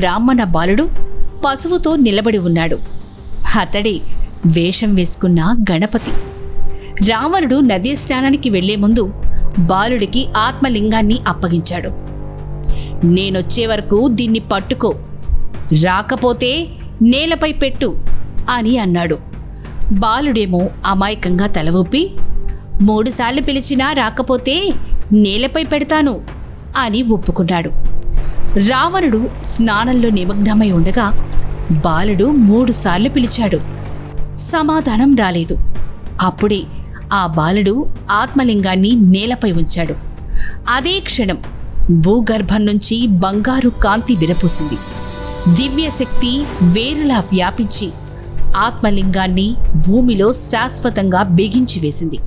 బ్రాహ్మణ బాలుడు పశువుతో నిలబడి ఉన్నాడు. అతడే వేషం వేసుకున్న గణపతి. రావణుడు నదీ స్నానానికి వెళ్ళే ముందు బాలుడికి ఆత్మలింగాన్ని అప్పగించాడు. నేనొచ్చే వరకు దీన్ని పట్టుకో రాకపోతే నేలపై పెట్టు అని అన్నాడు. బాలుడేమో అమాయకంగా తల ఊపి మూడుసార్లు పిలిచినా రాకపోతే నేలపై పెడతాను అని ఒప్పుకున్నాడు. రావణుడు స్నానంలో నిమగ్నమై ఉండగా బాలుడు మూడుసార్లు పిలిచాడు. సమాధానం రాలేదు. అప్పుడే ఆ బాలుడు ఆత్మలింగాన్ని నేలపై ఉంచాడు. అదే క్షణం భూగర్భం నుంచి బంగారు కాంతి విరపూసింది. దివ్యశక్తి వేరులా వ్యాపించి ఆత్మలింగాన్ని భూమిలో శాశ్వతంగా బిగించి వేసింది.